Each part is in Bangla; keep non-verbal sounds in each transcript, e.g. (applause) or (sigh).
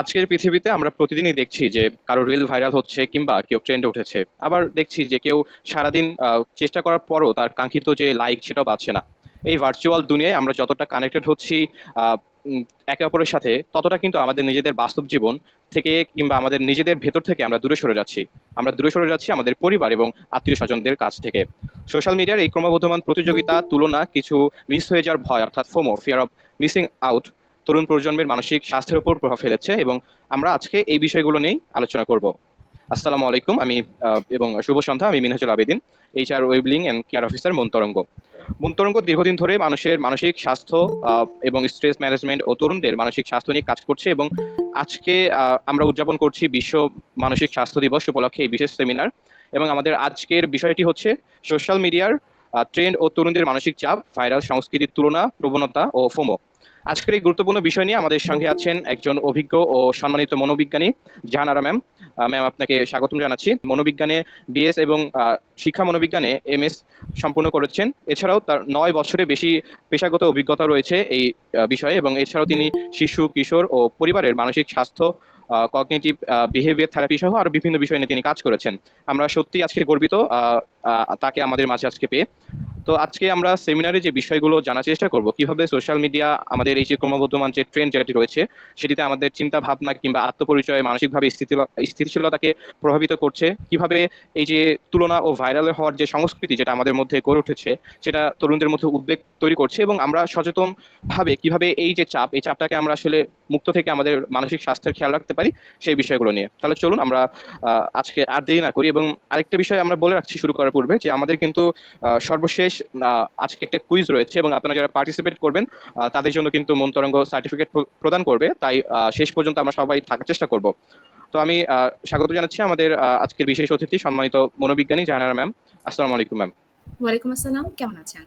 আজকের পৃথিবীতে আমরা প্রতিদিনই দেখছি যে কারও রিল ভাইরাল হচ্ছে কিংবা কেউ ট্রেন্ডে উঠেছে। আবার দেখছি যে কেউ সারাদিন চেষ্টা করার পরও তার কাঙ্ক্ষিত যে লাইক সেটাও পাচ্ছে না। এই ভার্চুয়াল দুনিয়ায় আমরা যতটা কানেক্টেড হচ্ছি একে অপরের সাথে, ততটা কিন্তু আমাদের নিজেদের বাস্তব জীবন থেকে কিংবা আমাদের নিজেদের ভেতর থেকে আমরা দূরে সরে যাচ্ছি। আমরা দূরে সরে যাচ্ছি আমাদের পরিবার এবং আত্মীয় স্বজনদের কাছ থেকে। সোশ্যাল মিডিয়ার এই ক্রমবর্ধমান প্রতিযোগিতা, তুলনা কিছু মিস হয়ে যাওয়ার ভয়, অর্থাৎ FOMO fear of missing out তরুণ প্রজন্মের মানসিক স্বাস্থ্যের উপর প্রভাব ফেলেছে এবং আমরা আজকে এই বিষয়গুলো নিয়েই আলোচনা করব। আসসালামু আলাইকুম, আমি এবং শুভ সন্ধ্যা, আমি মিনহাজুল আবেদিন এইচআর ওয়েবলিং এন্ড কেয়ার অফিসার মন্তরঙ্গ। মন্তরঙ্গ দীর্ঘদিন ধরে মানুষের মানসিক স্বাস্থ্য এবং স্ট্রেস ম্যানেজমেন্ট ও তরুণদের মানসিক স্বাস্থ্য নিয়ে কাজ করছে এবং আজকে আমরা উদযাপন করছি বিশ্ব মানসিক স্বাস্থ্য দিবস উপলক্ষে এই বিশেষ সেমিনার এবং আমাদের আজকের বিষয়টি হচ্ছে সোশ্যাল মিডিয়ার ট্রেন্ড ও তরুণদের মানসিক চাপ ভাইরাল সংস্কৃতির তুলনা, প্রবণতা ও ফোমো। আজকের এই গুরুত্বপূর্ণ বিষয় নিয়ে আমাদের সঙ্গে আছেন একজন অভিজ্ঞ ও সম্মানিত মনোবিজ্ঞানী জাহানারা ম্যাম। ম্যাম, আপনাকে স্বাগতম জানাচ্ছি। মনোবিজ্ঞানে বিএস এবং শিক্ষা মনোবিজ্ঞানে এমএস সম্পূর্ণ করেছেন। এছাড়াও তার নয় বছরে বেশি পেশাগত অভিজ্ঞতা রয়েছে এই বিষয়ে এবং এছাড়াও তিনি শিশু, কিশোর ও পরিবারের মানসিক স্বাস্থ্য কগনিটিভ বিহেভিয়ার থেরাপি সহ আরও বিভিন্ন বিষয় নিয়ে তিনি কাজ করেছেন। আমরা সত্যি আজকে গর্বিত তাকে আমাদের মাঝে আজকে পেয়ে। তো আজকে আমরা সেমিনারে যে বিষয়গুলো জানার চেষ্টা করব, কীভাবে সোশ্যাল মিডিয়া আমাদের এই যে ক্রমবর্ধমান যে ট্রেন্ড যেটি রয়েছে, সেটিতে আমাদের চিন্তা ভাবনা কিংবা আত্মপরিচয়, মানসিকভাবে স্থিতিশীলতাকে প্রভাবিত করছে, কীভাবে এই যে তুলনা ও ভাইরাল হওয়ার যে সংস্কৃতি যেটা আমাদের মধ্যে গড়ে উঠেছে, সেটা তরুণদের মধ্যে উদ্বেগ তৈরি করছে এবং আমরা সচেতন ভাবে কীভাবে এই যে চাপ, এই চাপটাকে আমরা আসলে মুক্ত থেকে আমাদের মানসিক স্বাস্থ্যের খেয়াল রাখতে পারি, সেই বিষয়গুলো নিয়ে। তাহলে চলুন আমরা আজকে আর দেরি না করি এবং আরেকটা বিষয় আমরা বলে রাখছি শুরু করার পূর্বে যে আমাদের কিন্তু সর্বশেষ আজকে একটা কুইজ রয়েছে এবং আপনারা যারা পার্টিসিপেট করবেন তাদের জন্য কিন্তু মন্তরঙ্গ সার্টিফিকেট প্রদান করবে। তাই শেষ পর্যন্ত আমরা সবাই থাকার চেষ্টা করব। তো আমি স্বাগত জানাচ্ছি আমাদের আজকের বিশেষ অতিথি সম্মানিত মনোবিজ্ঞানী জাহানারা ম্যাম। আসসালামু আলাইকুম ম্যাম। ওয়ালাইকুম আসসালাম কেমন আছেন?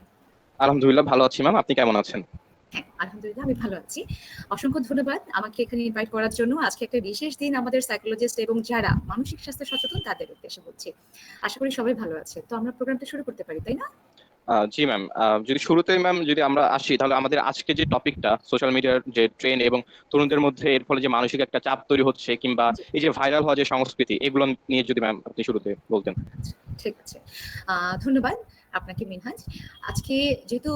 আলহামদুলিল্লাহ ভালো আছি ম্যাম। আপনি কেমন আছেন? হ্যাঁ আলহামদুলিল্লাহ আমি ভালো আছি। অসংখ্য ধন্যবাদ আমাকে এখানে ইনভাইট করার জন্য। আজকে একটা বিশেষ দিন আমাদের সাইকোলজিস্ট এবং যারা মানসিক স্বাস্থ্য সচেতন তাদের উদ্দেশ্যে হচ্ছে আশা করি সবাই ভালো আছে। তো আমরা প্রোগ্রামটা শুরু করতে পারি তাই না? জি ম্যাম যদি শুরুতে ম্যাম যদি আমরা আসি তাহলে আমাদের আজকে যে টপিকটা সোশ্যাল মিডিয়ার যে ট্রেন্ড এবং তরুণদের মধ্যে এর ফলে যে মানসিক একটা চাপ তৈরি হচ্ছে কিংবা এই যে ভাইরাল হওয়া যে সংস্কৃতি এগুলো নিয়ে যদি ম্যাম আপনি শুরুতে বলতেন। ঠিক আছে। ধন্যবাদ আপনাকে মিনহাজ। আজকে যেহেতু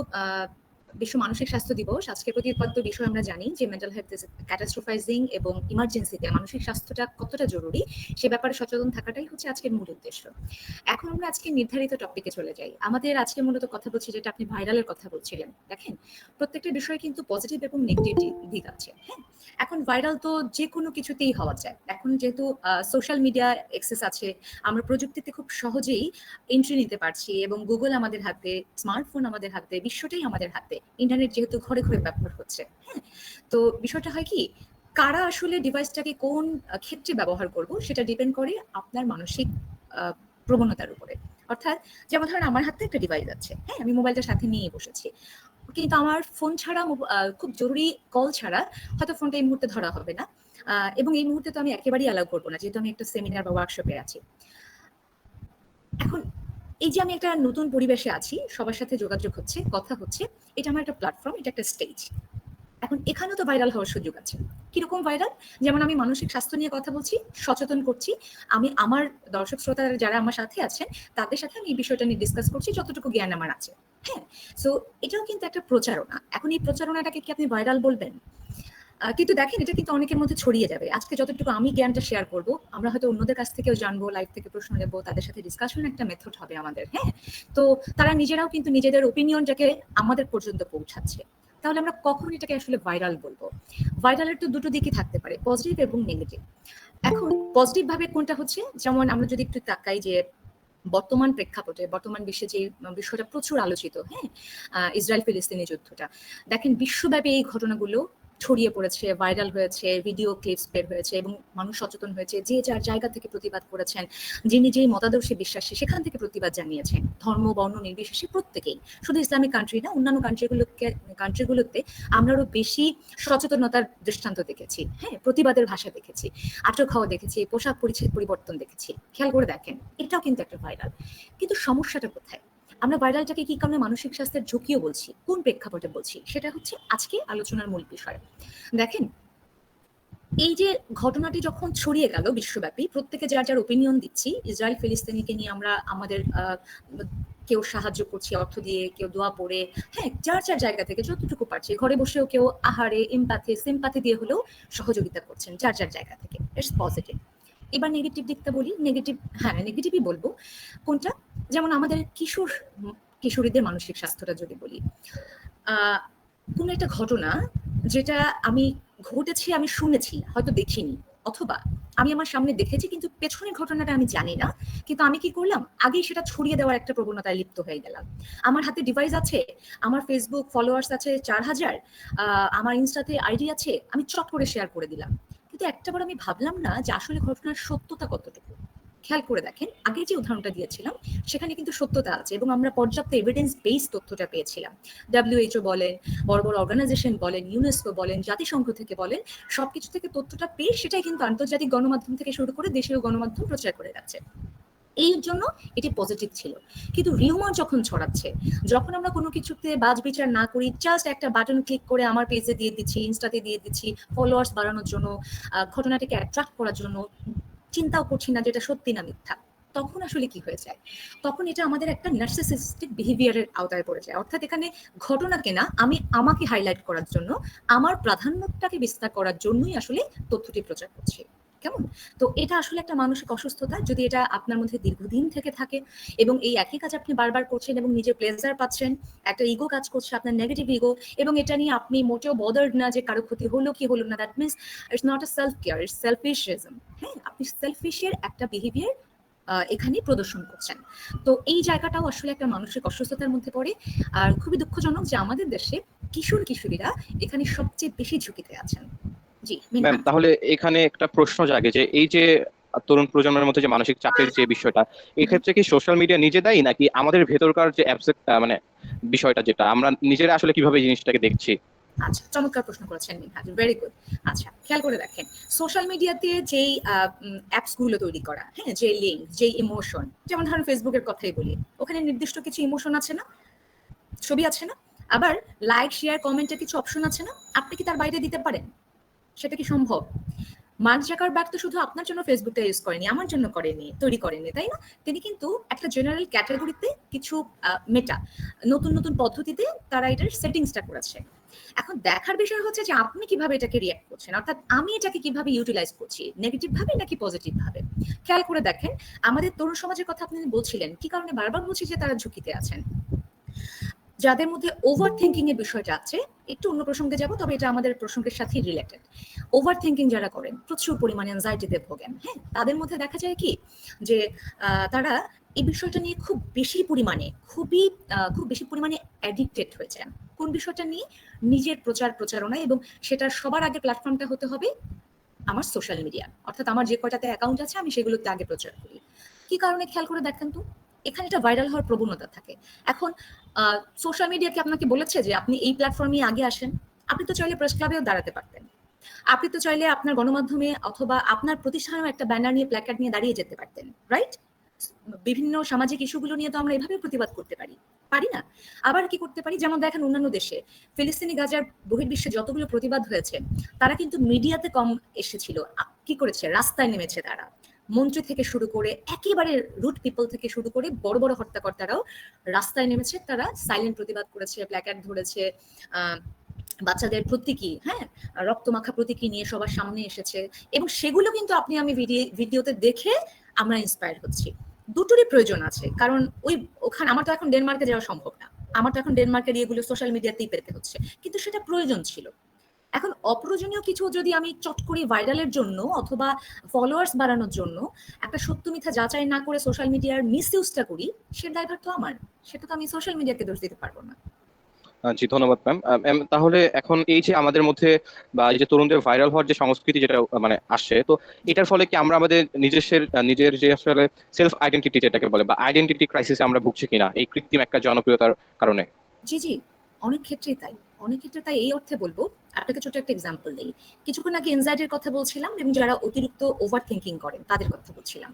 বিশ্ব মানসিক স্বাস্থ্য দিবস। আজকে প্রতিপাদ্য বিষয় আমরা জানি যে মেন্টাল হেলথ ক্যাটাস্ট্রোফাইজিং এবং ইমার্জেন্সিতে মানসিক স্বাস্থ্যটা কতটা জরুরি, সে ব্যাপারে সচেতন থাকাটাই হচ্ছে আজকের মূল উদ্দেশ্য। এখন আমরা আজকে নির্ধারিত টপিকে চলে যাই। আমাদের আজকে মূলত কথা বলছি যেটা আপনি ভাইরালের কথা বলছিলেন। দেখেন, প্রত্যেকটা বিষয়ে কিন্তু পজিটিভ এবং নেগেটিভ দিক আছে হ্যাঁ? এখন ভাইরাল তো যে কোনো কিছুতেই হওয়া যায়। এখন যেহেতু সোশ্যাল মিডিয়া এক্সেস আছে, আমরা প্রযুক্তিতে খুব সহজেই এন্ট্রি নিতে পারছি এবং গুগল আমাদের হাতে স্মার্টফোন আমাদের হাতে, বিশ্বটাই আমাদের হাতে। ইন্টারনেট যেহেতু ঘরে ঘরে ব্যবহার হচ্ছে হ্যাঁ? তো বিষয়টা হয় কি, কারা আসলে ডিভাইসটাকে কোন ক্ষেত্রে ব্যবহার করব সেটা ডিপেন্ড করে আপনার মানসিক প্রবণতার উপরে। অর্থাৎ যেমন ধরেন আমার হাতে একটা ডিভাইস আছে হ্যাঁ? আমি মোবাইলটা সাথে নিয়ে বসেছি। কিন্তু আমার ফোন ছাড়া খুব জরুরি কল ছাড়া হয়তো ফোনটা এই মুহূর্তে ধরা হবে না। এবং এই মুহূর্তে তো আমি একেবারেই অ্যালাউ করব না, যেহেতু আমি একটা সেমিনার বা ওয়ার্কশপে আছি। এখন এই যে আমি একটা নতুন পরিবেশে আছি, সবার সাথে যোগাযোগ হচ্ছে, কথা হচ্ছে, এটা আমার একটা প্ল্যাটফর্ম এটা একটা স্টেজ এখন এখানেও তো ভাইরাল হওয়ার সুযোগ আছে। কীরকম ভাইরাল যেমন আমি মানসিক স্বাস্থ্য নিয়ে কথা বলছি, সচেতন করছি, আমি আমার দর্শক শ্রোতা যারা আমার সাথে আছেন, তাদের সাথে আমি এই বিষয়টা নিয়ে ডিসকাস করছি, যতটুকু জ্ঞান আমার আছে। হ্যাঁ? সো এটাও কিন্তু একটা প্রচারণা। এখন এই প্রচারণাটাকে কি আপনি ভাইরাল বলবেন? কিন্তু দেখেন, এটা কিন্তু অনেকের মধ্যে ছড়িয়ে যাবে। আজকে যতটুকু আমি জ্ঞানটা শেয়ার করব, আমরা হয়তো অন্যদের কাছ থেকেও জানব লাইভ থেকে প্রশ্ন নেব, তাদের সাথে ডিসকাশন একটা মেথড হবে আমাদের হ্যাঁ? তো তারা নিজেরাও কিন্তু নিজেদের ওপিনিয়নটাকে আমাদের পর্যন্ত পৌঁছাচ্ছে। তাহলে আমরা কখন এটাকে আসলে ভাইরাল বলব? ভাইরালের তো দুটো দিকই থাকতে পারে পজিটিভ এবং নেগেটিভ এখন পজিটিভ ভাবে কোনটা হচ্ছে? যেমন আমরা যদি একটু তাকাই যে বর্তমান প্রেক্ষাপটে, বর্তমান বিশ্বে যে বিষয়টা প্রচুর আলোচিত হ্যাঁ? ইসরায়েল ফিলিস্তিনি যুদ্ধটা। দেখেন, বিশ্বব্যাপী এই ঘটনাগুলো ছড়িয়ে পড়েছে ভাইরাল হয়েছে ভিডিও ক্লিপস বের হয়েছে এবং মানুষ সচেতন হয়েছে যে যার জায়গা থেকে প্রতিবাদ করেছেন, যিনি যেই মতাদর্শে বিশ্বাসী সেখান থেকে প্রতিবাদ জানিয়েছেন। ধর্ম, বর্ণ নির্বিশেষে প্রত্যেকেই। শুধু ইসলামিক কান্ট্রি না, অন্যান্য কান্ট্রিগুলোকে কান্ট্রিগুলোতে আমরা আরও বেশি সচেতনতার দৃষ্টান্ত দেখেছি। হ্যাঁ প্রতিবাদের ভাষা দেখেছি আটক হওয়া দেখেছি, পোশাক পরিচ্ছদ পরিবর্তন দেখেছি। খেয়াল করে দেখেন, এটাও কিন্তু একটা ভাইরাল কিন্তু সমস্যাটা কোথায়? আমরা ভাইরালটাকে কি কারণে মানসিক স্বাস্থ্যের ঝুঁকিও বলছি? কোন প্রেক্ষাপটে বলছি? সেটা হচ্ছে আজকে আলোচনার মূল বিষয়। দেখেন, এই যে ঘটনাটি যখন ছড়িয়ে গেল বিশ্বব্যাপী, প্রত্যেকে যার যার ওপিনিয়ন দিচ্ছি, ইসরায়েল ফিলিস্তিনিকে নিয়ে আমরা আমাদের কেউ সাহায্য করছি, অর্থ দিয়ে, কেউ দোয়া পড়ে হ্যাঁ যার যার জায়গা থেকে যতটুকু পারছে, ঘরে বসেও কেউ আহারে এমপাথি সিম্পাথি দিয়ে হলেও সহযোগিতা করছেন যার যার জায়গা থেকে। ইটস পজিটিভ এবার নেগেটিভ দিকটা বলি নেগেটিভ হ্যাঁ নেগেটিভই বলব। কোনটা? যেমন আমাদের কিশোর, কিশোরীদের মানসিক স্বাস্থ্যটা যদি বলি কোনো একটা ঘটনা যেটা আমি ঘটেছে, আমি শুনেছি, হয়তো দেখিনি, অথবা আমি আমার সামনে দেখেছি, কিন্তু পেছনের ঘটনাটা আমি জানি না, কিন্তু আমি কি করলাম? আগেই সেটা ছড়িয়ে দেওয়ার একটা প্রবণতায় লিপ্ত হয়ে গেলাম। আমার হাতে ডিভাইস আছে, আমার ফেসবুক ফলোয়ার্স আছে চার হাজার আমার ইনস্টাতে আইডি আছে, আমি চট করে শেয়ার করে দিলাম। কিন্তু একটাবার আমি ভাবলাম না যে আসলে ঘটনার সত্যতা কতটুকু। খেয়াল করে দেখেন আগে যে উদাহরণটা দিয়েছিলাম, সেখানে কিন্তু সত্যতা আছে এবং আমরা পর্যাপ্ত এভিডেন্স বেস তথ্যটা পেয়েছিলাম। ডাব্লিউএইচও বলেন, বড় বড় অর্গানাইজেশন বলেন ইউনেস্কো বলেন, জাতিসংঘ থেকে বলেন, সবকিছু থেকে তথ্যটা পেয়ে সেটাই কিন্তু আন্তর্জাতিক গণমাধ্যম থেকে শুরু করে দেশীয় গণমাধ্যম প্রচার করে যাচ্ছে। এই জন্য এটি পজিটিভ ছিল। কিন্তু রিউমার যখন ছড়াচ্ছে, যখন আমরা কোনো কিছুতে বাজ বিচার না করি জাস্ট একটা বাটন ক্লিক করে আমার পেজে দিয়ে দিচ্ছি ইনস্টাতে দিয়ে দিচ্ছি ফলোয়ার্স বাড়ানোর জন্য ঘটনাটিকে অ্যাট্রাক্ট করার জন্য চিন্তাও করছি না যেটা সত্যি না মিথ্যা। তখন আসলে কি হয়ে যায়? তখন এটা আমাদের একটা নার্সিসিস্টিক বিহেভিয়ারের আওতায় পড়ে যায়। অর্থাৎ এখানে ঘটনা কেনা, আমি আমাকে হাইলাইট করার জন্য, আমার প্রাধান্যটাকে বিস্তার করার জন্যই আসলে তথ্যটি প্রচার করছি। কেমন? তো এটা আসলে একটা মানসিক অসুস্থতা। যদি এটা আপনার মধ্যে দীর্ঘদিন থেকে থাকে এবং এই একই কাজ আপনি বারবার করছেন এবং নিজের প্লেজার পাচ্ছেন, একটা ইগো কাজ করছে আপনার নেগেটিভ ইগো এবং এটা নিয়ে আপনি মোটেও বদার্ড না যে কারও ক্ষতি হলো কি হলো না that means it's not a self care it's selfishism হ্যাঁ আপনি সেলফিশের একটা বিহেভিয়ার এখানে প্রদর্শন করছেন। তো এই জায়গাটাও আসলে একটা মানসিক অসুস্থতার মধ্যে পড়ে। আর খুবই দুঃখজনক যে আমাদের দেশে কিশোর কিশোরীরা এখানে সবচেয়ে বেশি ঝুঁকিতে আছেন। ম্যাম। তাহলে এখানে একটা প্রশ্ন জাগে যে এই যে তরুণ প্রজন্মের মধ্যে যে মানসিক চাপের যে বিষয়টা এই ক্ষেত্রে কি সোশ্যাল মিডিয়া নিজে দেয় নাকি আমাদের ভেতরকার যে অ্যাবসেক্ট মানে বিষয়টা যেটা আমরা নিজেরা আসলে কীভাবে জিনিসটাকে দেখছি? আচ্ছা চমৎকার প্রশ্ন করেছেন মিনহাজ ভেরি গুড আচ্ছা খেয়াল করে দেখেন সোশ্যাল মিডিয়াতে যেই অ্যাপসগুলো তৈরি করা হ্যাঁ যে লিঙ্ক যে ইমোশন যেমন ধরেন ফেসবুকের কথাই বলি ওখানে নির্দিষ্ট কিছু ইমোশন আছে না? ছবি আছে না? আবার লাইক শেয়ার কমেন্টের কিছু অপশন আছে না? আপনি কি তার বাইরে দিতে পারেন? সেটা কি সম্ভব? মার্ক জাকারবার্গ তো শুধু আপনার জন্য ফেসবুকটা ইউজ করেনি, আমার জন্য করেনি, তৈরি করেনি, তাই না? তিনি কিন্তু একটা জেনারেল ক্যাটাগরিতে কিছু মেটা নতুন নতুন পদ্ধতিতে তারা এটার সেটিংসটা করেছে। এখন দেখার বিষয় হচ্ছে যে আপনি কীভাবে এটাকে রিয়াক্ট করছেন, অর্থাৎ আমি এটাকে কীভাবে ইউটিলাইজ করছি নেগেটিভ ভাবে নাকি পজিটিভ ভাবে? খেয়াল করে দেখেন, আমাদের তরুণ সমাজের কথা আপনি বলছিলেন, কি কারণে বারবার বলছি যে তারা ঝুঁকিতে আছেন? যাদের মধ্যে ওভার থিঙ্কিং এর বিষয়টা আছে, একটু অন্য প্রসঙ্গে যাব, তবে এটা আমাদের প্রসঙ্গের সাথে রিলেটেড ওভার থিঙ্কিং যারা করেন, প্রচুর পরিমাণে অ্যাংজাইটিতে ভোগেন হ্যাঁ? তাদের মধ্যে দেখা যায় কি, যে তারা এই বিষয়টা নিয়ে খুব বেশি পরিমাণে, খুবই খুব বেশি পরিমাণে অ্যাডিক্টেড হয়ে যান। কোন বিষয়টা নিয়ে? নিজের প্রচার প্রচারণা এবং সেটার সবার আগে প্ল্যাটফর্মটা হতে হবে আমার সোশ্যাল মিডিয়া অর্থাৎ আমার যে কয়টাতে অ্যাকাউন্ট আছে, আমি সেগুলোতে আগে প্রচার করি। কি কারণে খেয়াল করে দেখেন তো? এখানে এটা ভাইরাল হওয়ার প্রবণতা থাকে। এখন সোশ্যাল মিডিয়া কি আপনাকে বলেছে যে আপনি এই প্ল্যাটফর্মে আগে আসেন। আপনি তো চাইলে প্রেস ক্লাবেও দাঁড়াতে পারতেন। আপনি তো চাইলে আপনার গণমাধ্যমে অথবা আপনার প্রতিষ্ঠানেও একটা ব্যানার নিয়ে প্ল্যাকার্ড নিয়ে দাঁড়িয়ে যেতে পারতেন রাইট বিভিন্ন সামাজিক ইস্যুগুলো নিয়ে তো আমরা এভাবে প্রতিবাদ করতে পারি। পারি না। আবার কি করতে পারি? যেমন দেখেন অন্যান্য দেশে, ফিলিস্তিনি গাজার বহির্বিশ্বে যতগুলো প্রতিবাদ হয়েছে, তারা কিন্তু মিডিয়াতে কম এসেছিল। কি করেছে? রাস্তায় নেমেছে তারা। মন্ত্রী থেকে শুরু করে একেবারে রুট পিপল থেকে শুরু করে বড় বড় হত্যাকর্তারাও রাস্তায় নেমেছে। তারা সাইলেন্ট প্রতিবাদ করেছে প্ল্যাকার্ড ধরেছে বাচ্চাদের প্রতীকী হ্যাঁ রক্তমাখা প্রতীকী নিয়ে সবার সামনে এসেছে। এবং সেগুলো কিন্তু আপনি আমি ভিডিও ভিডিওতে দেখে আমরা ইন্সপায়ার হচ্ছি। দুটোরই প্রয়োজন আছে, কারণ ওই, ওখানে, আমার তো এখন ডেনমার্কে যাওয়া সম্ভব না। আমার তো এখন ডেনমার্কের ইয়েগুলো সোশ্যাল মিডিয়াতেই পেতে হচ্ছে। কিন্তু সেটা প্রয়োজন ছিল। এখন অপ্রয়োজনীয় কিছু যদি আমি চট করে ভাইরালের জন্য অথবা ফলোয়ার্স বাড়ানোর জন্য একটা সত্য মিথ্যা যাচাই না করে সোশ্যাল মিডিয়ার মিস ইউজটা করি সে ড্রাইভার তো আমার। সেটা তো আমি সোশ্যাল মিডিয়াকে দোষ দিতে পারব না। জি ধন্যবাদ ম্যাম তাহলে এখন এই যে আমাদের মধ্যে বা এই যে তরুণদের ভাইরাল হওয়ার যে সংস্কৃতি যেটা মানে আসছে তো এটার ফলে কি আমরা আমাদের নিজস্বের নিজের যে আসলে সেলফ আইডেন্টিটি যেটাকে বলে বা আইডেন্টিটি ক্রাইসিসে আমরা ভুগছি কিনা? এই কৃত্রিম একটা জনপ্রিয়তার কারণে। জি জি। অনেক ক্ষেত্রেই তাই, অনেক ক্ষেত্রে তাই এই অর্থে বলব, আপনাকে ছোট একটা এক্সাম্পল দিই। কিছুক্ষণ আগে এনজাইটির কথা বলছিলাম এবং যারা অতিরিক্ত ওভার থিঙ্কিং করেন, তাদের কথা বলছিলাম।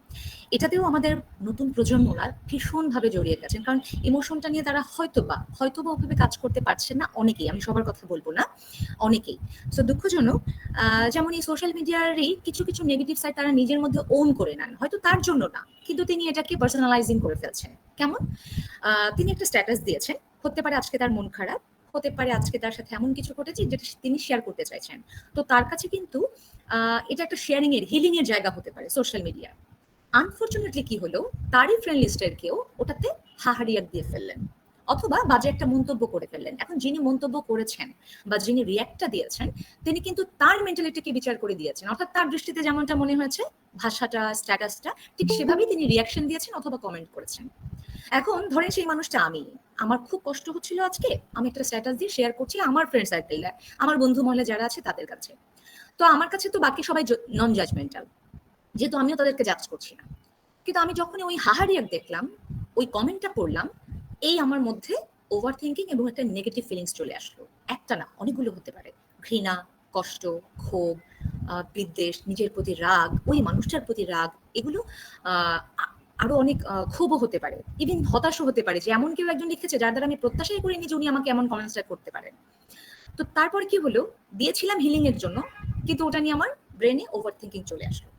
এটাতেও আমাদের নতুন প্রজন্মরা ভীষণভাবে জড়িয়ে গেছেন, কারণ ইমোশনটা নিয়ে তারা হয়তো বা হয়তো বা ওভাবে কাজ করতে পারছেন না অনেকেই, আমি সবার কথা বলব না, অনেকেই। সো দুঃখজনক যেমন এই সোশ্যাল মিডিয়ারই কিছু কিছু নেগেটিভ সাইড তারা নিজের মধ্যে ওন করে নেন, হয়তো তার জন্য না, কিন্তু তিনি এটাকে পার্সোনালাইজিং করে ফেলছেন। কেমন? তিনি একটা স্ট্যাটাস দিয়েছেন হতে পারে আজকে তার মন খারাপ হতে পারে আজকে তার সাথে এমন কিছু ঘটেছে যেটা তিনি শেয়ার করতে চাইছেন। তো তার কাছে কিন্তু এটা একটা শেয়ারিং এর হিলিং এর জায়গা হতে পারে সোশ্যাল মিডিয়া আনফর্চুনেটলি কি হলো তারই ফ্রেন্ড লিস্টের কেউ ওটাতে হাহারিয়াক দিয়ে ফেললেন অথবা বাজে একটা মন্তব্য করে ফেললেন। এখন যিনি মন্তব্য করেছেন বা যিনি রিয়াক্টটা দিয়েছেন তিনি কিন্তু তার মেন্টালিটিকে বিচার করে দিয়েছেন। অর্থাৎ তার দৃষ্টিতে যেমনটা মনে হয়েছে ভাষাটা স্ট্যাটাসটা ঠিক সেভাবেই তিনি রিয়াকশন দিয়েছেন অথবা কমেন্ট করেছেন। এখন ধরেন সেই মানুষটা আমি। আমার খুব কষ্ট হচ্ছিল আজকে। আমি একটা স্ট্যাটাস দিয়ে শেয়ার করছি আমার ফ্রেন্ড সার্কেলে আমার বন্ধু মহলে যারা আছে তাদের কাছে। তো আমার কাছে তো বাকি সবাই নন জাজমেন্টাল যেহেতু আমিও তাদেরকে জাজ করছি না। কিন্তু আমি যখন ওই হাহারিয়ার দেখলাম, ওই কমেন্টটা পড়লাম, এই আমার মধ্যে ওভার থিঙ্কিং এবং একটা নেগেটিভ ফিলিংস চলে আসলো। একটা না, অনেকগুলো হতে পারে। ঘৃণা, কষ্ট, ক্ষোভ বিদ্বেষ, নিজের প্রতি রাগ, ওই মানুষটার প্রতি রাগ, এগুলো আরও অনেক ক্ষোভও হতে পারে ইভেন হতাশও হতে পারে যে এমন কেউ একজন লিখেছে যার দ্বারা আমি প্রত্যাশাই করিনি যে উনি আমাকে এমন কমেন্টসটা করতে পারেন। তো তারপর কি হলো? দিয়েছিলাম হিলিং এর জন্য, কিন্তু ওটা নিয়ে আমার ব্রেনে ওভার থিঙ্কিং চলে আসলো।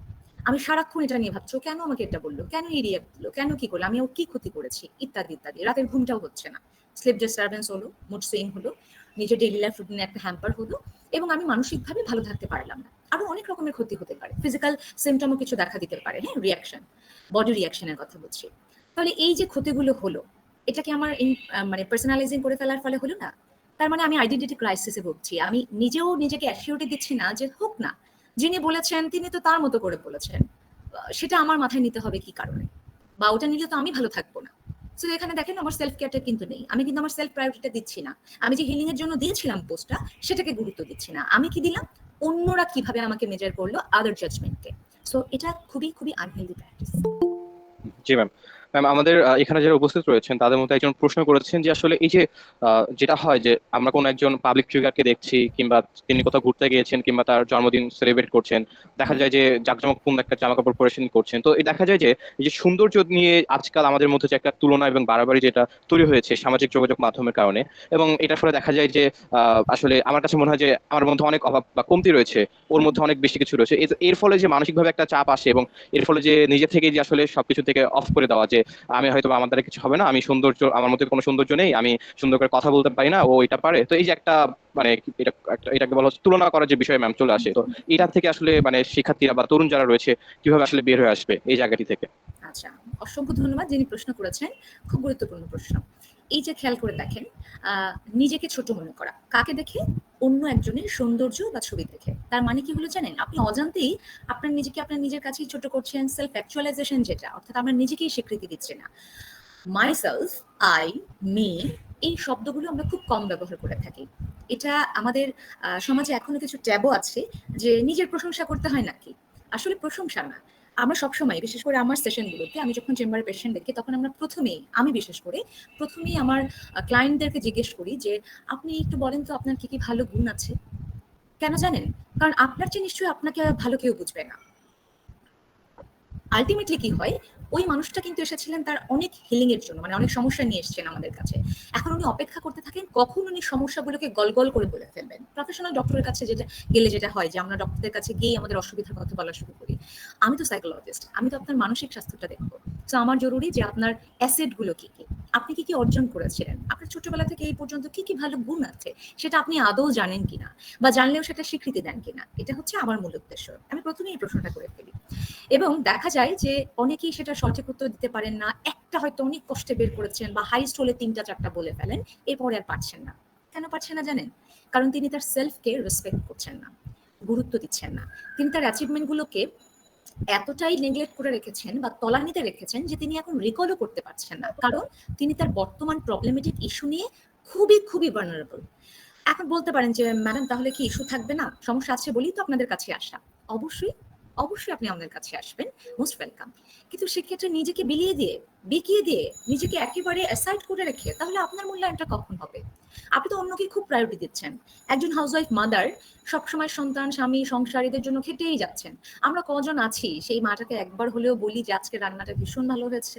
আমি সারাক্ষণ এটা নিয়ে ভাবছ কেন আমাকে এটা বলল? কেন এই রিয়াক্ট দিলো? কেন কি করল? আমি ও কি ক্ষতি করেছি? ইত্যাদি ইত্যাদি। রাতের ঘুমটাও হচ্ছে না। স্লিপ ডিস্টারবেন্স হলো মুড সুইং হলো, নিজের ডেইলি লাইফ রুটিনে একটা হ্যাম্পার হলো, এবং আমি মানসিকভাবে ভালো থাকতে পারলাম না। আরও অনেক রকমের ক্ষতি হতে পারে। ফিজিক্যাল সিমটমও কিছু দেখা দিতে পারে। হ্যাঁ রিয়াকশন বডি রিয়াকশনের কথা বলছি। তাহলে এই যে ক্ষতিগুলো হলো এটা কি আমার মানে পার্সোনালাইজিং করে ফেলার ফলে হলো না? তার মানে আমি আইডেন্টিটি ক্রাইসিসে ভুগছি। আমি নিজেও নিজেকে অ্যাসিউরিটি দিচ্ছি না যে হোক না। যিনি বলেছেন, তিনি তো তার মতো করে বলেছেন। সেটা আমার মাথায় নিতে হবে কি কারণে? বা ওটা নিলে তো আমি ভালো থাকব না। তো এখানে দেখেন আমার সেলফ কেয়ারটা কিন্তু নেই। আমি কিন্তু আমার সেলফ প্রায়োরিটিটা দিচ্ছি না। আমি যে হিলিং এর জন্য দিয়েছিলাম পোস্টটা সেটাকে গুরুত্ব দিচ্ছি না। আমি কি দিলাম? অন্যরা কীভাবে আমাকে মেজার করল? আদার জাজমেন্টকে সো এটা খুবই খুবই আনহেলদি প্র্যাকটিস জি ম্যাম ম্যাম আমাদের এখানে যারা উপস্থিত রয়েছেন, তাদের মধ্যে একজন প্রশ্ন করেছেন যে আসলে এই যে যেটা হয় যে আমরা কোনো একজন পাবলিক ফিগারকে দেখছি কিংবা তিনি কোথাও ঘুরতে গিয়েছেন কিংবা তার জন্মদিন সেলিব্রেট করছেন, দেখা যায় যে জাঁকজমকপূর্ণ একটা জামা কাপড় পরে করছেন। তো দেখা যায় যে এই যে সৌন্দর্য নিয়ে আজকাল আমাদের মধ্যে যে একটা তুলনা এবং বাড়াবাড়ি যেটা তৈরি হয়েছে সামাজিক যোগাযোগ মাধ্যমের কারণে, এবং এটার ফলে দেখা যায় যে আসলে আমার কাছে মনে হয় যে আমার মধ্যে অনেক অভাব বা কমতি রয়েছে, ওর মধ্যে অনেক বেশি কিছু রয়েছে। এর- এর ফলে যে মানসিকভাবে একটা চাপ আসে এবং এর ফলে যে নিজে থেকে যে আসলে সবকিছু থেকে অফ করে দেওয়া যে আমি হয়তো আমাদের কিছু হবে না, আমি সৌন্দর্য, আমার মধ্যে কোনো সৌন্দর্য নেই, আমি সুন্দর করে কথা বলতে পারি না, ও এটা পারে। তো এই যে একটা মানে এটা এটাকে বলা হচ্ছে তুলনা করার যে বিষয় ম্যাম চলে আসে, তো এটা থেকে আসলে মানে শিক্ষার্থীরা বা তরুণ যারা রয়েছে, কীভাবে আসলে বের হয়ে আসবে এই জায়গাটি থেকে? আচ্ছা অসংখ্য ধন্যবাদ যিনি প্রশ্ন করেছেন। খুব গুরুত্বপূর্ণ প্রশ্ন। এই যে খেয়াল করে দেখেন নিজেকে ছোট মনে করা। কাকে দেখে? অন্য একজনের সৌন্দর্য বা ছবি দেখে। তার মানে কি হলো জানেন? আপনি অজান্তেই আপনার নিজেকে আপনার নিজের কাছেই ছোট করছেন সেলফ অ্যাকচুয়ালাইজেশন যেটা, অর্থাৎ আমরা নিজেকেই স্বীকৃতি দিচ্ছে না। মাই সেলফ আই মি এই শব্দগুলো আমরা খুব কম ব্যবহার করে থাকি। এটা আমাদের সমাজে এখনও কিছু ট্যাবও আছে যে নিজের প্রশংসা করতে হয় নাকি? আসলে প্রশংসা না। আমরা সবসময়, বিশেষ করে আমার সেশনগুলোতে আমি যখন চেম্বারে পেশেন্ট দেখি, তখন আমরা প্রথমেই, আমি বিশেষ করে, প্রথমেই আমার ক্লায়েন্টদেরকে জিজ্ঞেস করি যে, আপনি একটু বলেন তো আপনার কি কি ভালো গুণ আছে? কেন জানেন? কারণ আপনার চেয়ে নিশ্চয়ই আপনাকে ভালো কেউ বুঝবে না। আলটিমেটলি কি হয় ওই মানুষটা কিন্তু এসেছিলেন তার অনেক হিলিং এর জন্য মানে অনেক সমস্যা নিয়ে এসেছেন আমাদের কাছে। এখন উনি অপেক্ষা করতে থাকেন কখন উনি সমস্যাগুলোকে গলগল করে বলে ফেলবেন। প্রফেশনাল ডক্টরের কাছে যেটা গেলে যেটা হয় যে, আমরা ডক্টরদের কাছে গিয়ে আমাদের অসুবিধার কথা বলা শুরু করি। আমি তো সাইকোলজিস্ট আমি তো আপনার মানসিক স্বাস্থ্যটা দেখব। তো আমার জরুরি যে আপনার অ্যাসেটগুলো কি কি? আপনি কি কি অর্জন করেছিলেন? আপনার ছোটবেলা থেকে এই পর্যন্ত কি কি ভালো গুণ আছে? সেটা আপনি আদৌ জানেন কিনা? বা জানলেও সেটা স্বীকৃতি দেন কিনা? এটা হচ্ছে আমার মূল উদ্দেশ্য। আমি প্রথমেই প্রশ্নটা করে ফেলি। এবং দেখা যায় যে, অনেকেই সেটা সঠিক উত্তর দিতে পারেন না। একটা হয়তো অনেক কষ্টে বের করেছেন বা হাইস্ট হলে তিনটা চারটা বলে ফেলেন, এরপরে আর পারছেন না। কেন পারছেন না জানেন? কারণ তিনি তার সেলফকে রেসপেক্ট করছেন না, গুরুত্ব দিচ্ছেন না। তিনি তার অ্যাচিভমেন্ট গুলোকে এতটাই নেগলেক্ট করে রেখেছেন বা তলানিতে রেখেছেন যে তিনি এখন রিকলও করতে পারছেন না। কারণ তিনি তার বর্তমান প্রবলেমেটিক ইস্যু নিয়ে খুবই খুবই ভার্নারেবল এখন বলতে পারেন যে, ম্যাডাম, তাহলে কি ইস্যু থাকবে না? সমস্যা আছে বলেই তো আপনাদের কাছে আসা। অবশ্যই অবশ্যই আপনি আমাদের কাছে আসবেন মোস্ট ওয়েলকাম কিন্তু সেক্ষেত্রে নিজেকে বিলিয়ে দিয়ে, বিকিয়ে দিয়ে নিজেকে একেবারে অ্যাসাইড করে রেখে, তাহলে আপনার মূল্যায়নটা কখন হবে? আপনি তো অন্যকে খুব প্রায়োরিটি দিচ্ছেন। একজন হাউসওয়াইফ মাদার সবসময় সন্তান, স্বামী, সংসারীদের জন্য খেটেই যাচ্ছেন। আমরা কজন আছি? সেই মাটাকে একবার হলেও বলি যে আজকে রান্নাটা ভীষণ ভালো হয়েছে।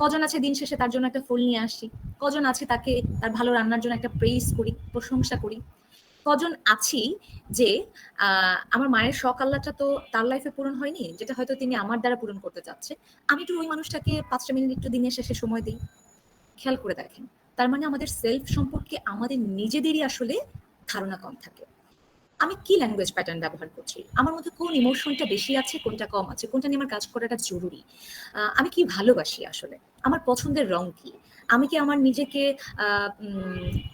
কজন আছে দিন শেষে তার জন্য একটা ফুল নিয়ে আসি? কজন আছে তাকে তার ভালো রান্নার জন্য একটা প্রেস করি, প্রশংসা করি? কজন আছি যে আমার মায়ের শখ আল্লাহটা তো তার লাইফে পূরণ হয়নি, যেটা হয়তো তিনি আমার দ্বারা পূরণ করতে চাচ্ছে। আমি একটু ওই মানুষটাকে পাঁচটা মিনিট একটু দিনের শেষে সময় দিই। খেয়াল করে দেখেন। তার মানে আমাদের সেলফ সম্পর্কে আমাদের নিজেদেরই আসলে ধারণা কম থাকে। আমি কি ল্যাঙ্গুয়েজ প্যাটার্ন ব্যবহার করছি? আমার মধ্যে কোন ইমোশনটা বেশি আছে, কোনটা কম আছে? কোনটা নিয়ে আমার কাজ করাটা জরুরি? আমি কি ভালোবাসি আসলে? আমার পছন্দের রং কি? আমি কি আমার নিজেকে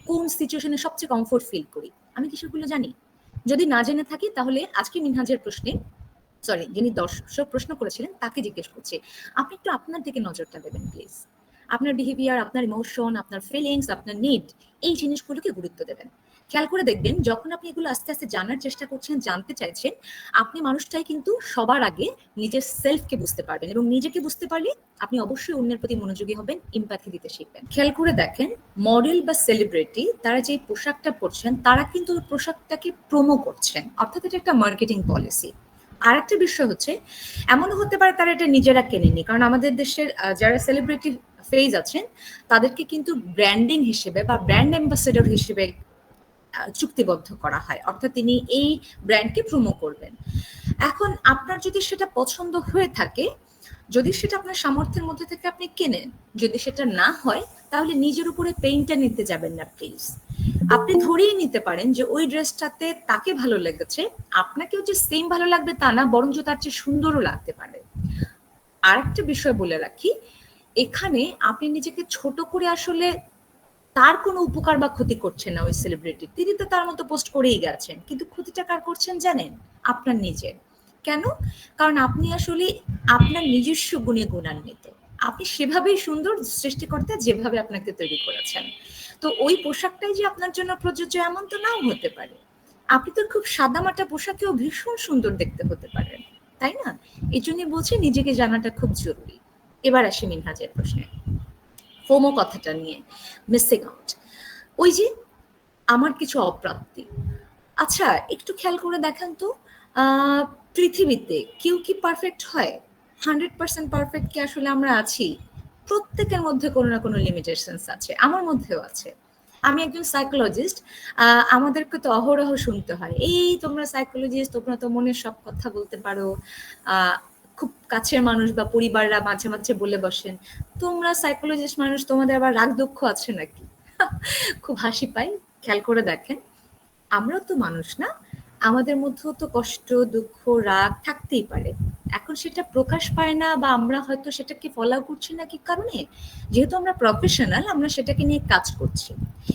কোন সিচুয়েশনে সবচেয়ে কমফোর্ট ফিল করি? আমি কি সেগুলো জানি। যদি না জেনে থাকি, তাহলে আজকে মিনহাজের প্রশ্নে সরি যিনি দর্শক প্রশ্ন করেছিলেন, তাকে জিজ্ঞেস করছি। আপনি একটু আপনার দিকে নজরটা দেবেন প্লিজ আপনার বিহেভিয়ার আপনার ইমোশন আপনার ফিলিংস আপনার নিড এই জিনিসগুলোকে গুরুত্ব দেবেন। খেয়াল করে দেখবেন, যখন আপনি এগুলো আস্তে আস্তে জানার চেষ্টা করছেন, জানতে চাইছেন, আপনি মানুষটাই কিন্তু সবার আগে নিজের সেলফকে বুঝতে পারবেন এবং নিজেকে বুঝতে পারলে আপনি অবশ্যই অন্যের প্রতি মনোযোগী হবেন ইম্প্যাথি দিতে শিখবেন। খেয়াল করে দেখেন মডেল বা সেলিব্রিটি তারা যে পোশাকটা পরছেন, তারা কিন্তু পোশাকটাকে প্রোমো করছেন। অর্থাৎ এটা একটা মার্কেটিং পলিসি আর একটা বিষয় হচ্ছে, এমনও হতে পারে তারা এটা নিজেরা কেনেনি। কারণ আমাদের দেশের যারা সেলিব্রিটি ফেজ আছেন, তাদেরকে কিন্তু ব্র্যান্ডিং হিসেবে বা ব্র্যান্ড অ্যাম্বাসেডর হিসেবে চুক্তিবদ্ধ করা হয়। অর্থাৎ তিনি এই ব্র্যান্ডকে প্রোমো করবেন। এখন আপনার যদি সেটা পছন্দ হয়ে থাকে যদি সেটা আপনার সামর্থ্যের মধ্যে থেকে আপনি কেনেন, যদি সেটা না হয়, তাহলে নিজের উপরে পেইন্টটা নিতে যাবেন না প্লিজ আপনি ধরেই নিতে পারেন যে ওই ড্রেসটাতে তাকে ভালো লেগেছে, আপনাকেও যে সেম ভালো লাগবে তা না, বরঞ্চ তার চেয়ে সুন্দরও লাগতে পারে। আরেকটা বিষয় বলে রাখি, এখানে আপনি নিজেকে ছোট করে আসলে তার কোনো উপকার বা ক্ষতি করছেন না ওই সেলিব্রিটি তিনি তো তার মতো পোস্ট করেই গেছেন, কিন্তু ক্ষতিটা কার করছেন জানেন? আপনার নিজের। কেন? কারণ আপনি আসলে আপনার নিজস্ব গুণে গুণান্বিত। আপনি সেভাবেই সুন্দর সৃষ্টিকর্তা যেভাবে আপনাকে তৈরি করেছেন। তো ওই পোশাকটাই যে আপনার জন্য প্রযোজ্য এমন তো নাও হতে পারে। আপনি তো খুব সাদামাটা পোশাকেও ভীষণ সুন্দর দেখতে হতে পারেন তাই না? এই জন্য বলছি নিজেকে জানাটা খুব জরুরি। এবার আসি মিনহাজের প্রশ্নে। ফোমো কথাটা নিয়ে মিসিং আউট ওই যে আমার কিছু অপ্রাপ্তি। আচ্ছা একটু খেয়াল করে দেখেন তো। পৃথিবীতে কেউ কি পারফেক্ট হয়? হান্ড্রেড পার্সেন্ট পারফেক্ট কি আসলে আমরা আছি? প্রত্যেকের মধ্যে কোনো না কোনো লিমিটেশনস আছে, আমার মধ্যেও আছে। আমি একজন সাইকোলজিস্ট আমাদেরকে তো অহরহ শুনতে হয়। এই তোমরা সাইকোলজিস্ট তোমরা তো মনের সব কথা বলতে পারো। খুব কাছের মানুষ বা পরিবাররা মাঝে মাঝে বলে বসেন, তোমরা সাইকোলজিস্ট মানুষ, তোমাদের আবার রাগ দুঃখ আছে নাকি? (laughs) খুব হাসি পাই। খেয়াল করে দেখেন, আমরাও তো মানুষ না। আমাদের মধ্যেও তো কষ্ট, দুঃখ, রাগ থাকতেই পারে। এখন সেটা প্রকাশ পায় না বা আমরা হয়তো সেটাকে ফলো করছি না কি কারণে? যেহেতু আমরা প্রফেশনাল আমরা সেটাকে নিয়ে কাজ করছি।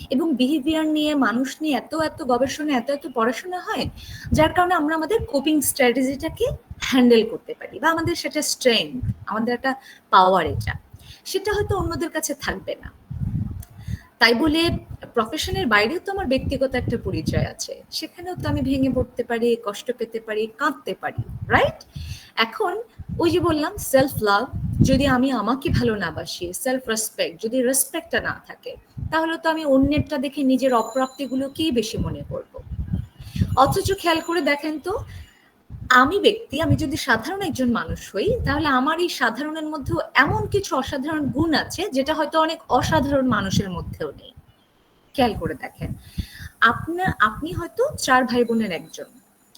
এবং বিহেভিয়ার নিয়ে, মানুষ নিয়ে এত এত গবেষণা, এত এত পড়াশোনা হয়, যার কারণে আমরা আমাদের কোপিং স্ট্র্যাটেজিটাকে হ্যান্ডেল করতে পারি বা আমাদের সেটা স্ট্রেংথ আমাদের একটা পাওয়ার এটা। সেটা হয়তো অন্যদের কাছে থাকবে না। তাই বলে প্রফেশনের বাইরেও তো আমার ব্যক্তিগত একটা পরিচয় আছে। সেখানেও তো আমি ভেঙে পড়তে পারি, কষ্ট পেতে পারি, কাঁদতে পারি রাইট এখন ওই যে বললাম সেলফ লাভ যদি আমি আমাকে ভালো না বাসি সেলফ রেসপেক্ট যদি রেসপেক্টটা না থাকে, তাহলে তো আমি অন্যেরটা দেখে নিজের অপ্রাপ্তিগুলোকেই বেশি মনে করব। অথচ খেয়াল করে দেখেন তো, আমি ব্যক্তি, আমি যদি সাধারণ একজন মানুষ হই, তাহলে আমার এই সাধারণের মধ্যেও এমন কিছু অসাধারণ গুণ আছে, যেটা হয়তো অনেক অসাধারণ মানুষের মধ্যেও নেই। খেয়াল করে দেখেন। আপনার আপনি হয়তো চার ভাই বোনের একজন।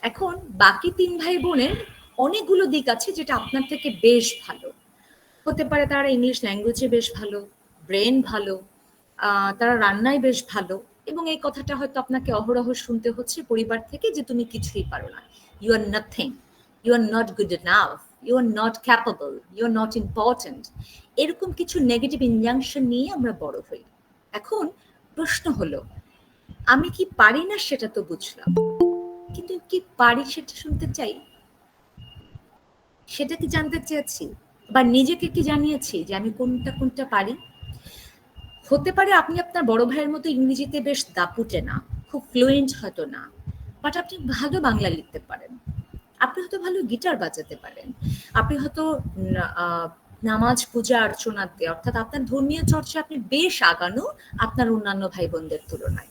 এখন বাকি তিন ভাই বোনের অনেকগুলো দিক আছে যেটা আপনার থেকে বেশ ভালো। হতে পারে তারা ইংলিশ ল্যাঙ্গুয়েজে বেশ ভালো, ব্রেন ভালো তারা রান্নায় বেশ ভালো এবং এই কথাটা হয়তো আপনাকে অহরহ শুনতে হচ্ছে পরিবার থেকে যে তুমি কিছুই পারো না। You are nothing you are not good enough you are not capable you are not important এরকম কিছু নেগেটিভ ইনজাংশন নিয়ে আমরা বড় হই। এখন প্রশ্ন হলো, আমি কি পারি না সেটা তো বুঝলাম, কিন্তু কি পারি সেটা শুনতে চাই? সেটা কি জানতে চেয়েছি? বা নিজেকে কি জানিয়েছি যে আমি কোনটা কোনটা পারি? হতে পারে আপনি আপনার বড় ভাইয়ের মতো ইংরেজিতে বেশ দাপুটে না, খুব ফ্লুয়েন্ট হয়তো না বাট আপনি ভালো বাংলা লিখতে পারেন। আপনি হয়তো ভালো গিটার বাজাতে পারেন। আপনি হয়তো নামাজ, পূজা অর্চনাতে অর্থাৎ আপনার ধর্মীয় চর্চা আপনি বেশ আগানো আপনার অন্যান্য ভাই বোনদের তুলনায়।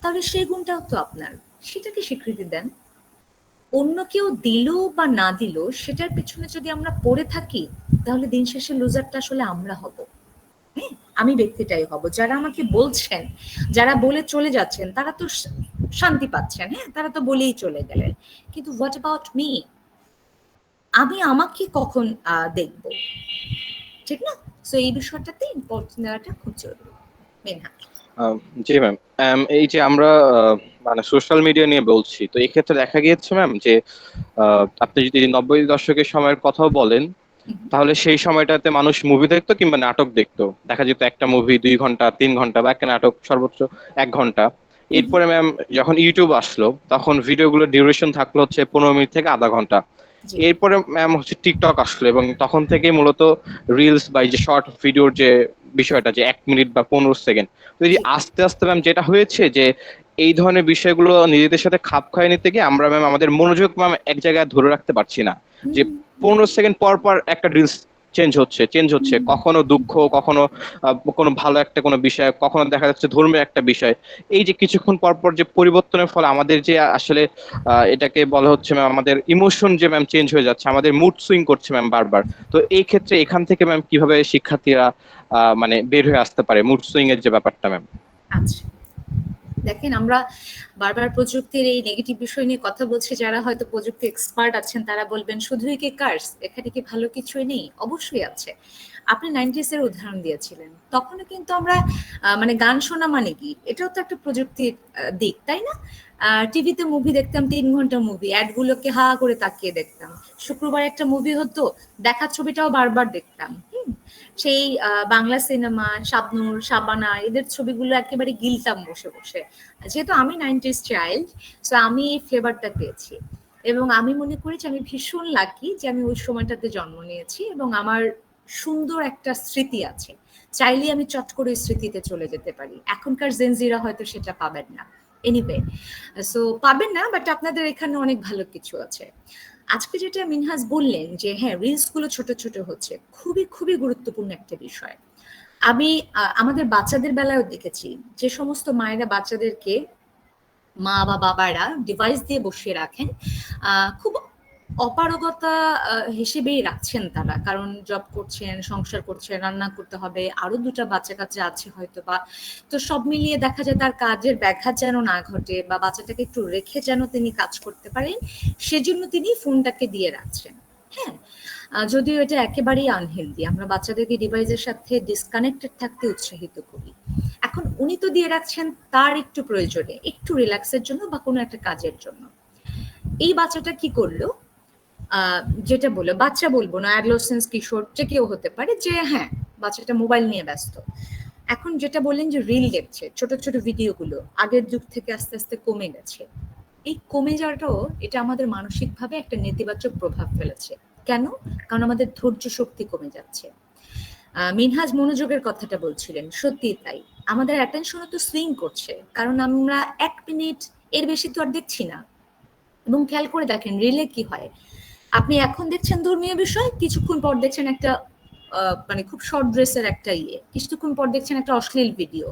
তাহলে সেই গুণটাও তো আপনার। সেটাকে স্বীকৃতি দেন? অন্য কেউ দিল বা না দিল, সেটার পেছনে যদি আমরা পড়ে থাকি, তাহলে দিন শেষে লুজারটা আসলে আমরা হব। হ্যাঁ? আমি ব্যক্তিটাই হব। যারা আমাকে বলছেন, যারা বলে চলে যাচ্ছেন, তারা তো শান্তি পাচ্ছেন। হ্যাঁ? তারা তো বলেই চলে গেলেন। কিন্তু হোয়াট অ্যাবাউট মি আমি আমাকে কখন দেখব? ঠিক না? সো এই বিষয়টাতে ইম্পর্টেন্ট নেওয়াটা খুব জরুরি মেনহা জি ম্যাম। এই যে আমরা মানে সোশ্যাল মিডিয়া নিয়ে বলছি তো এই ক্ষেত্রে দেখা গিয়েছে ম্যাম যে আপনি যদি নব্বই দশকের সময়ের কথাও বলেন তাহলে সেই সময়টাতে মানুষ মুভি দেখতো কিংবা নাটক দেখতো। দেখা যেত একটা মুভি দুই ঘণ্টা তিন ঘণ্টা বা একটা নাটক সর্বোচ্চ এক ঘণ্টা। এরপরে ম্যাম যখন ইউটিউব আসলো তখন ভিডিওগুলোর ডিউরেশন থাকল হচ্ছে পনেরো মিনিট থেকে আধা ঘণ্টা। এরপরে ম্যাম হচ্ছে টিকটক আসলো এবং তখন থেকে মূলত রিলস বা যে শর্ট ভিডিওর যে বিষয়টা যে এক মিনিট বা পনেরো সেকেন্ড আস্তে আস্তে ম্যাম যেটা হয়েছে যে এই ধরনের বিষয়গুলো নিজেদের সাথে খাপ খাইয়ে নিতে গিয়ে আমরা ম্যাম আমাদের মনোযোগ ম্যাম এক জায়গায় ধরে রাখতে পারছি না। যে পনেরো সেকেন্ড পর পর একটা রিলস চেঞ্জ হচ্ছে চেঞ্জ হচ্ছে। কখনো দুঃখ কখনো কোনো ভালো একটা কোনো বিষয় কখনো দেখা যাচ্ছে ধর্মের একটা বিষয়। এই যে কিছুক্ষণ পর পর যে পরিবর্তনের ফলে আমাদের যে আসলে আহ, এটাকে বলা হচ্ছে ম্যাম আমাদের ইমোশন যে ম্যাম চেঞ্জ হয়ে যাচ্ছে আমাদের মুড সুইং করছে ম্যাম বারবার। তো এই ক্ষেত্রে এখান থেকে ম্যাম কীভাবে শিক্ষার্থীরা আহ, মানে বের হয়ে আসতে পারে মুড সুইং এর যে ব্যাপারটা ম্যাম আচ্ছা। দেখেন, আমরা বারবার প্রযুক্তির এই নেগেটিভ বিষয় নিয়ে কথা বলছি, যারা হয়তো প্রযুক্তি এক্সপার্ট আছেন, তারা বলবেন, শুধুই কি কার্স এখানে কি ভালো কিছুই নেই? অবশ্যই আছে। আপনি নাইনটিস এর উদাহরণ দিয়েছিলেন। তখনও কিন্তু আমরা মানে গান শোনা মানে কি? এটাও তো একটা প্রযুক্তির দিক, তাই না? টিভিতে মুভি দেখতাম, তিন ঘণ্টা মুভি অ্যাডগুলোকে হা করে তাকিয়ে দেখতাম। শুক্রবার একটা মুভি হতো, দেখার ছবিটাও বারবার দেখতাম। সেই বাংলা সিনেমা, শাবনূর, শাবানা, এদের ছবিগুলো একেবারে গিলতাম বসে বসে। যেহেতু আমি নাইনটিস চাইল্ড, সো আমি এই ফ্লেভারটা পেয়েছি। এবং আমি মনে করি যে আমি ভীষণ লাকি যে আমি ওই সময়টাতে জন্ম নিয়েছি এবং আমার সুন্দর একটা স্মৃতি আছে। চাইলে আমি চট করে স্মৃতিতে চলে যেতে পারি। এখনকার জেনজিরা হয়তো সেটা পাবেন না। এনিওয়ে সো পাবেন না বাট আপনাদের এখানে অনেক ভালো কিছু আছে। আজকে যেটা মিনহাজ বললেন যে হ্যাঁ রিলসগুলো ছোট ছোট হচ্ছে, খুবই খুবই গুরুত্বপূর্ণ একটা বিষয়। আমি আমাদের বাচ্চাদের বেলায়ও দেখেছি, যে সমস্ত মায়েরা বাচ্চাদেরকে মা বা বাবারা ডিভাইস দিয়ে বসিয়ে রাখেন খুব অপারগতা হিসেবেই রাখছেন তারা। কারণ জব করছেন, সংসার করছেন, রান্না করতে হবে, আরও দুটা বাচ্চা কাচ্চা আছে হয়তো বা তো সব মিলিয়ে দেখা যায় তার কাজের ব্যাঘাত যেন না ঘটে বা বাচ্চাটাকে একটু রেখে যেন তিনি কাজ করতে পারেন, সেজন্য তিনি ফোনটাকে দিয়ে রাখছেন। হ্যাঁ যদিও এটা একেবারেই আনহেলদি আমরা বাচ্চাদেরকে ডিভাইসের সাথে ডিসকানেক্টেড থাকতে উৎসাহিত করি। এখন উনি তো দিয়ে রাখছেন তার একটু প্রয়োজনে, একটু রিল্যাক্সের জন্য বা কোনো একটা কাজের জন্য। এই বাচ্চাটা কি করল? যেটা বলল, বাচ্চা বলব না অ্যাডলোসেন্স কিশোর, যে কেউ হতে পারে, যে হ্যাঁ বাচ্চাটা মোবাইল নিয়ে ব্যস্ত। এখন যেটা বললেন যে রিল দেখছে ছোট ছোট ভিডিওগুলো আগের যুগ থেকে আস্তে আস্তে কমে গেছে। এই কমে যাওয়াটাও, এটা আমাদের মানসিকভাবে একটা নেতিবাচক প্রভাব ফেলেছে। কেন? কারণ আমাদের ধৈর্য শক্তি কমে যাচ্ছে। মিনহাজ মনোযোগের কথাটা বলছিলেন সত্যি তাই। আমাদের অ্যাটেনশনও তো সুইং করছে, কারণ আমরা এক মিনিট এর বেশি তো আর দেখছি না। এবং খেয়াল করে দেখেন রিলে কি হয়? আপনি এখন দেখছেন ধর্মীয় বিষয়, কিছুক্ষণ পর দেখছেন একটা মানে খুব শর্ট ড্রেসের একটা ইয়ে কিছুক্ষণ পর দেখছেন একটা অশ্লীল ভিডিও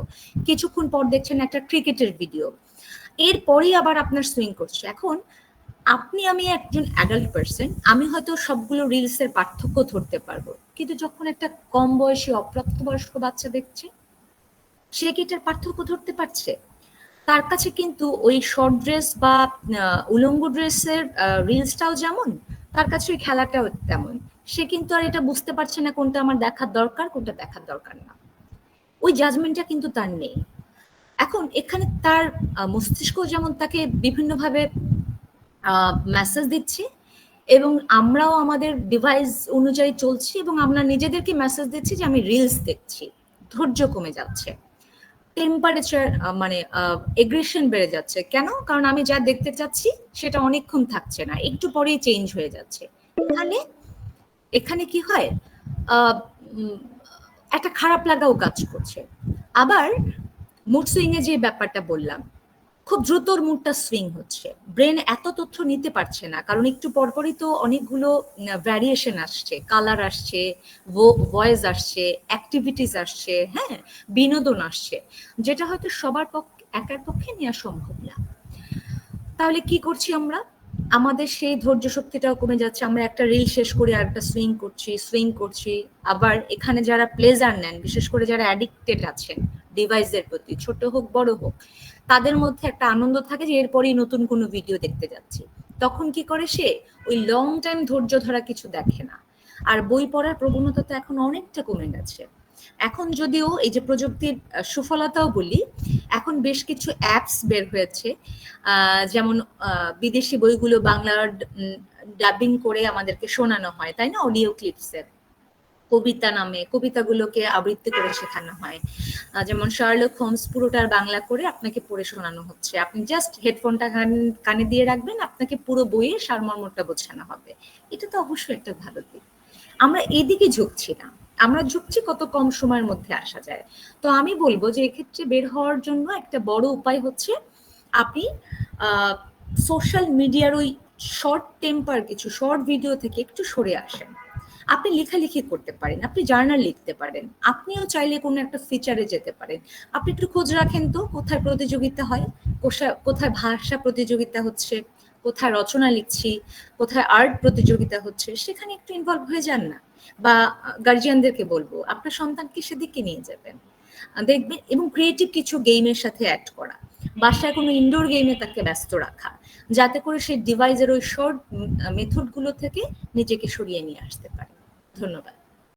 কিছুক্ষণ পর দেখছেন একটা ক্রিকেটের ভিডিও এরপরেই আবার আপনার সুইং করছে। এখন আপনি, আমি একজন অ্যাডাল্ট পার্সন আমি হয়তো সবগুলো রিলস এর পার্থক্য ধরতে পারব, কিন্তু যখন একটা কম বয়সী অপ্রাপ্তবয়স্ক বাচ্চা দেখছে, সে কি এটার পার্থক্য ধরতে পারছে? তার কাছে কিন্তু ওই শর্ট ড্রেস বা উলঙ্গ ড্রেসের রিলসটাও যেমন তার কাছে ওই খেলাটাও তেমন। সে কিন্তু আর এটা বুঝতে পারছে না কোনটা আমার দেখার দরকার, কোনটা দেখার দরকার না। ওই জাজমেন্টটা কিন্তু তার নেই। এখন এখানে তার মস্তিষ্ক যেমন তাকে বিভিন্নভাবে মেসেজ দিচ্ছে এবং আমরাও আমাদের ডিভাইস অনুযায়ী চলছি এবং আমরা নিজেদেরকে মেসেজ দিচ্ছি যে আমি রিলস দেখছি। ধৈর্য কমে যাচ্ছে। টেম্পারেচার মানে এগ্রেশন বেড়ে যাচ্ছে। কেন? কারণ আমি যা দেখতে চাচ্ছি, সেটা অনেকক্ষণ থাকছে না। একটু পরেই চেঞ্জ হয়ে যাচ্ছে। তাহলে এখানে কি হয়? একটা খারাপ লাগাও কাজ করছে। আবার মুড সুইং এ যে ব্যাপারটা বললাম খুব দ্রুত ওর মুডটা সুইং হচ্ছে। ব্রেন এত তথ্য নিতে পারছে না, কারণ একটু পরপরই তো অনেকগুলো ভ্যারিয়েশন আসছে। কালার আসছে ভয়েস আসছে অ্যাক্টিভিটিস আসছে হ্যাঁ বিনোদন আসছে। যেটা হয়তো সবার পক্ষে একার পক্ষে নেওয়া সম্ভব না। তাহলে কি করছি আমরা? আমাদের সেই ধৈর্য শক্তিটাও কমে যাচ্ছে। আমরা একটা রিল শেষ করে আর একটা সুইং করছি সুইং করছি। আবার এখানে যারা প্লেজার নেন, বিশেষ করে যারা অ্যাডিক্টেড আছেন ডিভাইসের প্রতি, ছোট হোক, বড় হোক, তাদের মধ্যে একটা আনন্দ থাকে যে এরপরেই নতুন কোনো ভিডিও দেখতে যাচ্ছি। তখন কি করে সে? ওই লং টাইম ধৈর্য ধরা কিছু দেখে না। আর বই পড়ার প্রবণতা তো এখন অনেকটা কমে গেছে। এখন যদিও এই যে প্রযুক্তির সুফলতাও বলি, এখন বেশ কিছু অ্যাপস বের হয়েছে। যেমন বিদেশি বইগুলো বাংলার ডাবিং করে আমাদেরকে শোনানো হয়, তাই না? অডিও ক্লিপসের কবিতা নামে, কবিতাগুলোকে আবৃত্তি করে শেখানো হয়। যেমন শার্লক হোমস পুরোটার বাংলা করে আপনাকে পড়ে শোনানো হচ্ছে। আপনি জাস্ট হেডফোনটা কানে দিয়ে রাখবেন, আপনাকে পুরো বইয়ের সারমর্মটা বোঝানো হবে। এটা তো অবশ্যই একটা ভালো দিক। আমরা এদিকে ঝুঁকছি না। আমরা ঝুঁকছি কত কম সময়ের মধ্যে আসা যায়। তো আমি বলব যে এক্ষেত্রে বের হওয়ার জন্য একটা বড় উপায় হচ্ছে আপনি সোশ্যাল মিডিয়ার ওই শর্ট টেম্পার কিছু শর্ট ভিডিও থেকে একটু সরে আসেন। আপনি লেখালেখি করতে পারেন, আপনি জার্নাল লিখতে পারেন, আপনিও চাইলে কোনো একটা ফিচারে যেতে পারেন। আপনি একটু খোঁজ রাখেন তো, কোথায় প্রতিযোগিতা হয় কোথায় ভাষা প্রতিযোগিতা হচ্ছে, কোথায় রচনা লিখছি, কোথায় আর্ট প্রতিযোগিতা হচ্ছে, সেখানে একটু ইনভলভ হয়ে যান না। বা গার্জিয়ানদেরকে বলব, আপনার সন্তানকে সেদিকে নিয়ে যাবেন। দেখবেন, এবং ক্রিয়েটিভ কিছু গেমের সাথে অ্যাড করা। বাসায় কোনো ইনডোর গেমে তাকে ব্যস্ত রাখা, যাতে করে সে ডিভাইসের ওই শর্ট মেথডগুলো থেকে নিজেকে সরিয়ে নিয়ে আসতে পারে। ধন্যবাদ।